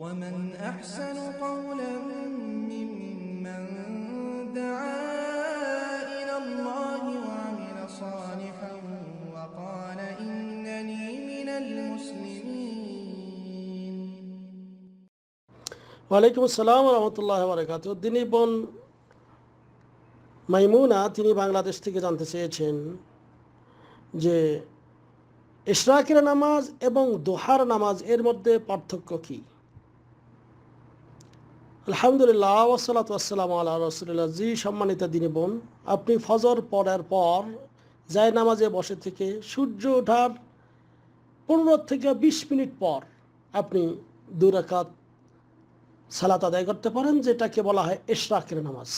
ومن أحسن قولا ممن دعا إلى الله وعمل صالحا وقال إنني من المسلمين ওয়ালাইকুম আসসালাম রহমতুল্লাহ বারকাত দিনী বোন মাইমুনা তিনি বাংলাদেশ থেকে জানতে চেয়েছেন যে ইশরাকের নামাজ এবং দোহার নামাজ এর মধ্যে পার্থক্য কি আলহামদুলিল্লাহ ওসালাত আসসালাম আল্লাহ রসুল্লাহ জি সম্মানিত দিনী বোন, আপনি ফজর পড়ার পর যায় নামাজে বসে থেকে সূর্য ওঠার পনেরো থেকে বিশ মিনিট পর আপনি দুরাকাত সালাত আদায় করতে পারেন, যেটাকে বলা হয় ইশরাকের নামাজ।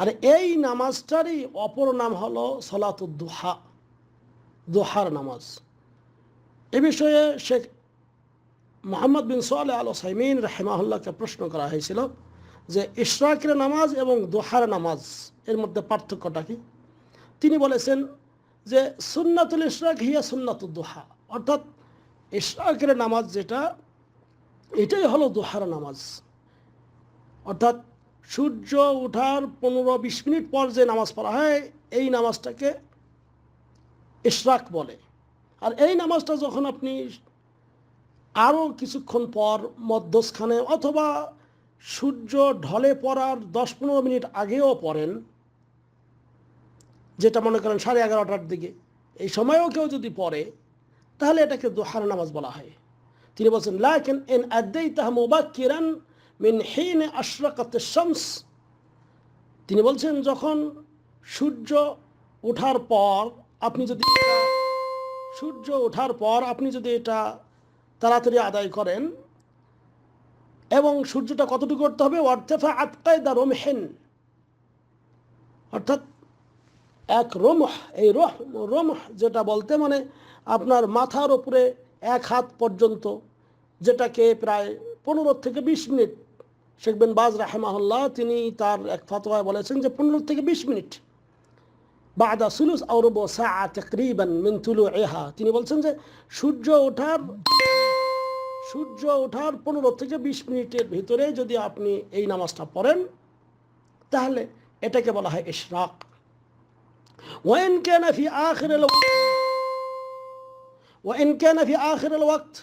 আর এই নামাজটারই অপর নাম হলো সলাতুদ দুহা, দোহার নামাজ। এ বিষয়ে শেখ মোহাম্মদ বিন সোয়ালে আল সাইমিন রাহেমাহুল্লাহকে প্রশ্ন করা হয়েছিল যে ইশরাকের নামাজ এবং দোহার নামাজ এর মধ্যে পার্থক্যটা কি? তিনি বলেছেন যে সুন্নাতুল ইশরাক হিয়া সুন্নাতুল দোহা। অর্থাৎ ইশরাকের নামাজ যেটা, এটাই হলো দোহার নামাজ। অর্থাৎ সূর্য ওঠার পনেরো বিশ মিনিট পর যে নামাজ পড়া হয়, এই নামাজটাকে ইশরাক বলে। আর এই নামাজটা যখন আপনি আরও কিছুক্ষণ পর মধ্যস্থানে অথবা সূর্য ঢলে পড়ার দশ পনেরো মিনিট আগেও পড়েন, যেটা মনে করেন সাড়ে এগারোটার দিকে। এই সময়েও কেউ যদি পড়ে, তাহলে এটাকে দোহার নামাজ বলা হয়। তিনি বলছেন, লাকেন এন লাকিন ইন আদাইতাহ মুবাক্কিরান মিন হিন আশরাকাত শামস। তিনি বলছেন, যখন সূর্য ওঠার পর আপনি যদি সূর্য ওঠার পর আপনি যদি এটা তাড়াতাড়ি আদায় করেন এবং সূর্যটা কতটুকু করতে হবে? অর্থেফা আটকায় দা রোমহেন। অর্থাৎ এক রোমহ, এই রোহ, রোমহ যেটা বলতে মানে আপনার মাথার উপরে এক হাত পর্যন্ত যেটাকে প্রায় পনেরো থেকে বিশ মিনিট, শেখ বিন বাজ রাহেমাহুল্লাহ তিনি তার এক ফতোয়ায় বলেছেন যে পনেরো থেকে বিশ মিনিট। বাদা সুলুস আউরব সা তকরিবান মিন তুলু এহা তিনি বলছেন যে সূর্য ওঠার সূর্য ওঠার পনেরো থেকে বিশ মিনিটের ভিতরে যদি আপনি এই নামাজটা পড়েন, তাহলে এটাকে বলা হয় ইশরাক। ওয়াইন কানা ফি আখিরিল ওয়াইন কানা ফি আখিরিল ওয়াক্ত।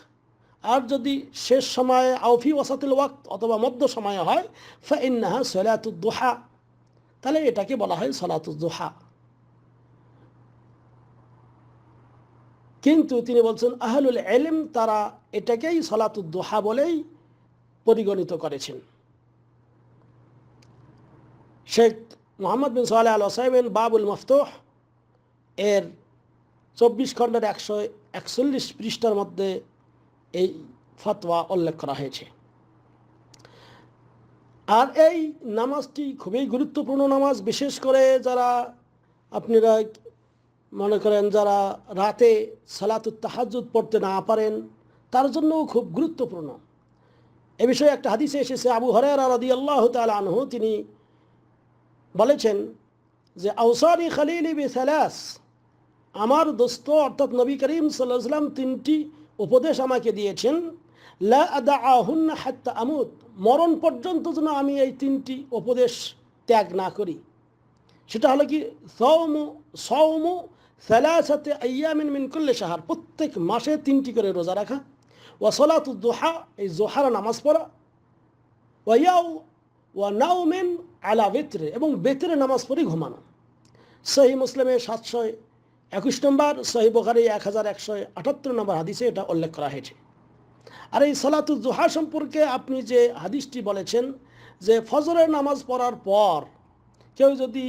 আর যদি শেষ সময়ে আউফি ওয়াসাতিল ওয়াক্ত অথবা মধ্য সময়ে হয় ফাইন্নাহা সলাতুদ্দোহা তাহলে এটাকে বলা হয় সলাতুদ্দোহা কিন্তু তিনি বলছেন, আহলুল এলিম তারা এটাকেই সলাতুদ্দোহা বলেই পরিগণিত করেছেন। শেখ মোহাম্মদ বিন সোহালে আল সাহেবেন বাবুল মফতুহ এর চব্বিশ খণ্ডের একশো একচল্লিশ পৃষ্ঠার মধ্যে এই ফতোয়া উল্লেখ করা হয়েছে। আর এই নামাজটি খুবই গুরুত্বপূর্ণ নামাজ, বিশেষ করে যারা আপনারা মনে করেন যারা রাতে সালাতুত তাহাজুদ পড়তে না পারেন, তার জন্যও খুব গুরুত্বপূর্ণ। এ বিষয়ে একটা হাদিসে এসেছে, আবু হরের রাদি আল্লাহ আনহু, তিনি বলেছেন যে আউসারি খালিলি বি সালাস আমার দোস্ত অর্থাৎ নবী করিম সাল্লাম তিনটি উপদেশ আমাকে দিয়েছেন, লা হাত্তা আমুদ মরণ পর্যন্ত যেন আমি এই তিনটি উপদেশ ত্যাগ না করি। সেটা হলো কি সৌমু সৌমু সালাসাতে আয়ামিন মিন করলে সাহার প্রত্যেক মাসে তিনটি করে রোজা রাখা। ও সলাতু দোহা, এই জোহারা নামাজ পড়া। ওয়াও ওয়া নাউমেন আলা বেতরে এবং বেতরে নামাজ পড়ে ঘুমানো। সহি মুসলিমে সাতশো একুশ নম্বর, সহি বোখারি এক হাজার একশো আটাত্তর নম্বর হাদিসে এটা উল্লেখ করা হয়েছে। আর এই সালাতুল জোহা সম্পর্কে আপনি যে হাদিসটি বলেছেন যে ফজরের নামাজ পড়ার পর কেউ যদি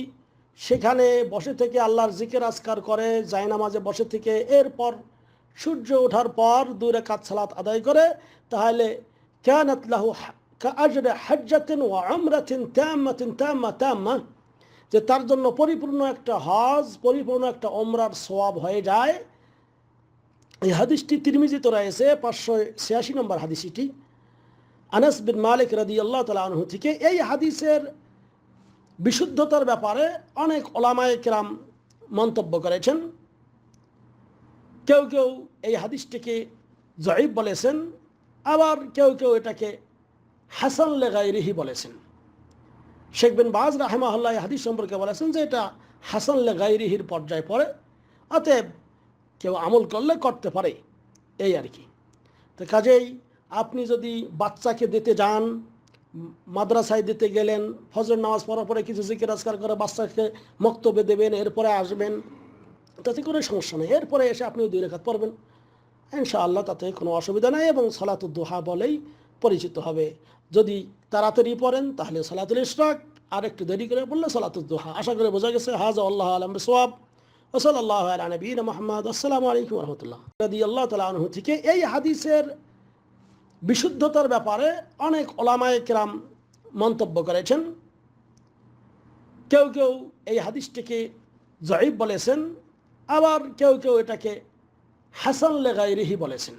সেখানে বসে থেকে আল্লাহর জিকের আজকার করে যায় নামাজে বসে থেকে এরপর সূর্য ওঠার পর দুই রেখাত সালাত আদায় করে, তাহলে লাহু কাজরে হাজ্জাতিন ওয়া আমরাতিন তাম্মাতিন তাম্মা তাম্মা যে তার জন্য পরিপূর্ণ একটা হজ, পরিপূর্ণ একটা ওমরার সোয়াব হয়ে যায়। এই হাদিসটি তিরমিজিত রয়েছে, পাঁচশো ছিয়াশি নম্বর হাদিসটি। আনাস বিন মালিক রাদি আল্লাহ তালা আনহু থেকে এই হাদিসের বিশুদ্ধতার ব্যাপারে অনেক ওলামায় কেরাম মন্তব্য করেছেন। কেউ কেউ এই হাদিসটিকে জয়ীব বলেছেন, আবার কেউ কেউ এটাকে হাসান লেগাইরিহি বলেছেন। শেখ বিন বাজ রাহেমাহুল্লাহ হাদিস সম্পর্কে বলেছেন যে এটা হাসান লেগাইরিহির পর্যায়ে পড়ে, অতএব কেউ আমল করলে করতে পারে, এই আর কি। তো কাজেই আপনি যদি বাচ্চাকে দিতে যান মাদ্রাসায় দিতে গেলেন ফজর নামাজ পড়ার পরে কিছু জিকির আজকার করে বাচ্চাকে মক্তবে দেবেন, এরপরে আসবেন। তাতে কোনো সমস্যা নেই। এরপরে এসে আপনি দুই রেখাত পড়বেন। ইনশাআল্লাহ তাতে কোনো অসুবিধা নাই এবং সালাতুল দোহা বলেই পরিচিত হবে। যদি তাড়াতাড়ি পড়েন, তাহলে সালাতুল ইশরাক। আর একটু দেরি করে বললে সালাতুল দোহা। আশা করে বোঝা গেছে, হাজ আল্লাহ আলম সোয়াব ওসল আল্লাহ আলা নবীন মোহাম্মদ। আসসালামু আলাইকুম রহমতুল্লাহ। রদি আল্লাহ তালা আনহু থেকে এই হাদিসের বিশুদ্ধতার ব্যাপারে অনেক ওলামায়ে কেরাম মন্তব্য করেছেন। কেউ কেউ এই হাদিসটিকে জয়ীব বলেছেন, আবার কেউ কেউ এটাকে হাসান লেগাইরিহি বলেছেন।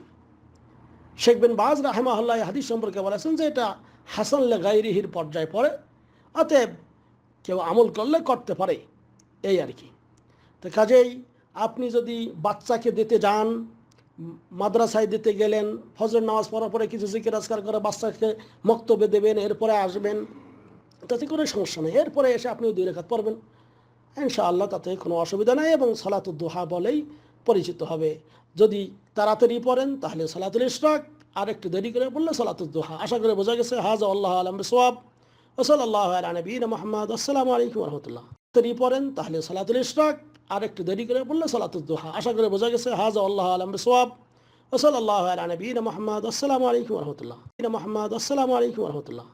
শেখ বিন বাজ রাহেমাহুল্লাহ হাদিস সম্পর্কে বলেছেন যে এটা হাসান লেগাইরিহির পর্যায়ে পড়ে, অতএব কেউ আমল করলে করতে পারে, এই আর কি। তো কাজেই আপনি যদি বাচ্চাকে দিতে যান মাদ্রাসায় দিতে গেলেন ফজর নামাজ পড়ার পরে কিছু জিকির আজকার করে বাচ্চাকে মক্তবে দেবেন, এরপরে আসবেন। তাতে কোনো সমস্যা নেই। এরপরে এসে আপনি দুই রেখাত পড়বেন। ইনশাআল্লাহ তাতে কোনো অসুবিধা নেই এবং সালাতুল দোহা বলেই পরিচিত হবে। যদি তাড়াতাড়ি পড়েন, তাহলে সালাতুল ইশরাক। আর একটু দেরি করে বললে সালাতুল দোহা। আশা করে বোঝা গেছে হাজ আল্লাহ আলম সোয়াব ওসল আল্লাহ আলা নবীন মোহাম্মদ। আসসালামু আলাইকুম রহমতুল্লাহ। তাড়াতাড়ি পড়েন, তাহলে সালাতুল ইশরাক। আর একটু দেরি করে বললে সালাতুল দোহা। আশা করে বোঝা গেছে হাজ আল্লাহ আলম সোয়াব ওসল আল্লাহ আলী নবীন মোহাম্মদ। আসসালামু আলাইকুম রহমতুল্লাহ। মোহাম্মদ আসসালামু আলাইকুম রহমতুল্লাহ।